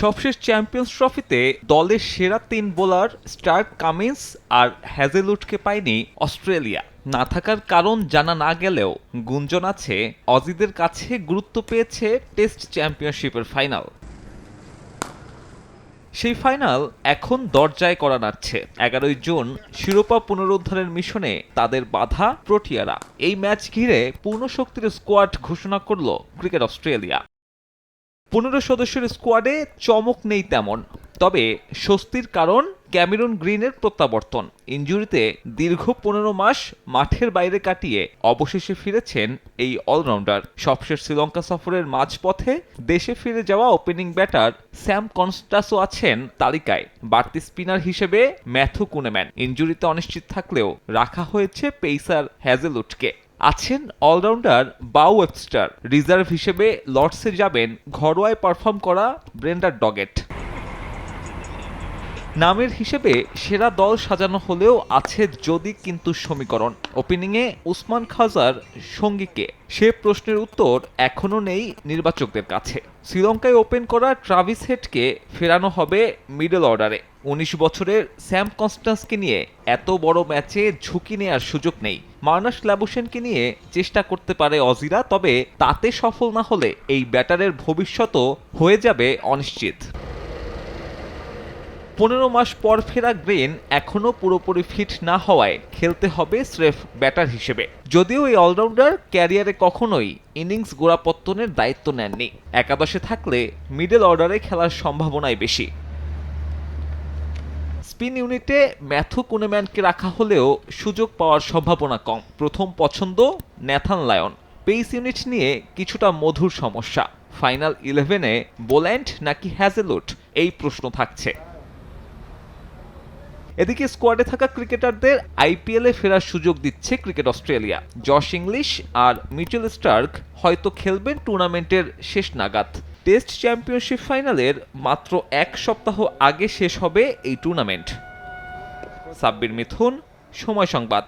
সবশেষ চ্যাম্পিয়ন্স ট্রফিতে দলের সেরা তিন বোলার স্টার্ক কামিন্স আর হ্যাজেলউডকে পায়নি অস্ট্রেলিয়া। না থাকার কারণ জানা না গেলেও গুঞ্জন আছে, অজিদের কাছে গুরুত্ব পেয়েছে টেস্ট চ্যাম্পিয়নশিপের ফাইনাল। সেই ফাইনাল এখন দরজায় করা নাড়ছে। এগারোই জুন শিরোপা পুনরুদ্ধারের মিশনে তাদের বাধা প্রোটিয়ারা। এই ম্যাচ ঘিরে পূর্ণ শক্তির স্কোয়াড ঘোষণা করল ক্রিকেট অস্ট্রেলিয়া। পনেরো সদস্যের স্কোয়াডে চমক নেই তেমন। তবে স্বস্তির কারণ ক্যামেরন গ্রিনের প্রত্যাবর্তন। ইঞ্জুরিতে দীর্ঘ পনেরো মাস মাঠের বাইরে কাটিয়ে অবশেষে ফিরেছেন এই অলরাউন্ডার। সবশেষ শ্রীলঙ্কা সফরের মাঝপথে দেশে ফিরে যাওয়া ওপেনিং ব্যাটার স্যাম কনস্টাসও আছেন তালিকায়। বাড়তি স্পিনার হিসেবে ম্যাথু কুনেম্যান। ইঞ্জুরিতে অনিশ্চিত থাকলেও রাখা হয়েছে পেইসার হ্যাজেলউডকে। আছেন অলরাউন্ডার বাউ ওয়েবস্টার রিজার্ভ হিসেবে লর্ডসে যাবেন ঘরোয়ায় পারফর্ম করা ব্রেন্ডার ডগেট। নামের হিসেবে সেরা দল সাজানো হলেও আছে যদি কিন্তু সমীকরণ। ওপেনিংয়ে উসমান খাজার সঙ্গীকে। সে প্রশ্নের উত্তর এখনও নেই নির্বাচকদের কাছে। শ্রীলঙ্কায় ওপেন করা ট্রাভিস হেডকে ফেরানো হবে মিডল অর্ডারে উনিশ বছরের স্যাম কনস্টান্সকে নিয়ে এত বড় ম্যাচে ঝুঁকি নেওয়ার সুযোগ নেই। মার্নাস ল্যাবুসেনকে নিয়ে চেষ্টা করতে পারে অজিরা, তবে তাতে সফল না হলে এই ব্যাটারের ভবিষ্যতও হয়ে যাবে অনিশ্চিত। পনেরো মাস পর ফেরা গ্রেন এখনও পুরোপুরি ফিট না হওয়ায় খেলতে হবে স্রেফ ব্যাটার হিসেবে। যদিও এই অলরাউন্ডার ক্যারিয়ারে কখনোই ইনিংস গোড়াপত্তনের দায়িত্ব নেননি। একাদশে থাকলে মিডল অর্ডারে খেলার সম্ভাবনাই বেশি। স্পিন ইউনিটে ম্যাথু কুনেম্যানকে রাখা হলেও সুযোগ পাওয়ার সম্ভাবনা কম। প্রথম পছন্দ ন্যাথান লায়ন। পেস ইউনিট নিয়ে কিছুটা মধুর সমস্যা। ফাইনাল ইলেভেনে বোল্যান্ড নাকি হ্যাজেলুট এই প্রশ্ন থাকছে। এদিকে স্কোয়াডে থাকা ক্রিকেটারদের আইপিএলে ফেরার সুযোগ দিচ্ছে ক্রিকেট অস্ট্রেলিয়া। জশ ইংলিশ আর মিচেল স্টার্ক হয়তো খেলবেন টুর্নামেন্টের শেষ নাগাদ। টেস্ট চ্যাম্পিয়নশিপ ফাইনালের মাত্র এক সপ্তাহ আগে শেষ হবে এই টুর্নামেন্ট। সাব্বির মিথুন, সময় সংবাদ।